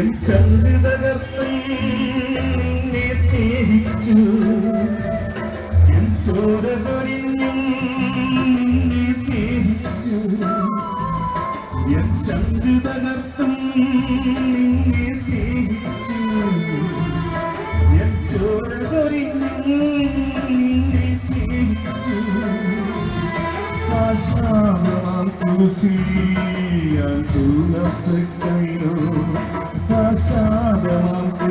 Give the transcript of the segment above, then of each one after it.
N ചന്ദ്രിതകർത്തും നീ സ്നേഹിച്ചു. N ചോര ചൊരിഞ്ഞും നീ സ്നേഹിച്ചു. എൻ ചന്ദ്രിതകർത്തും നിന്നെ സ്നേഹിച്ചു. എൻ ചോര ചൊരിഞ്ഞും നിന്നെ സ്നേഹിച്ചു. ആശാ തുളസി തൂണപ്പെട്ട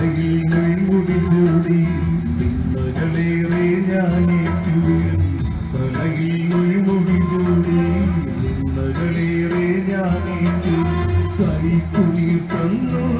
ചിന്തയിൽ മുടി ചൂടി നിന്നകളേറെ ഞാനേറ്റു തലയിൽ മുടി ചൂടി നിന്നകളേറെ ഞാനേറ്റു കൈക്കുടി തന്നു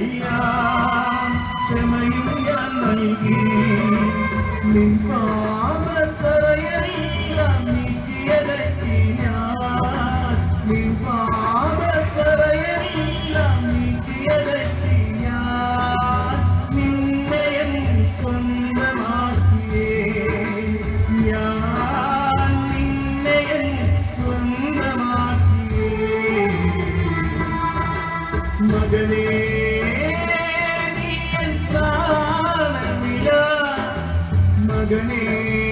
Magani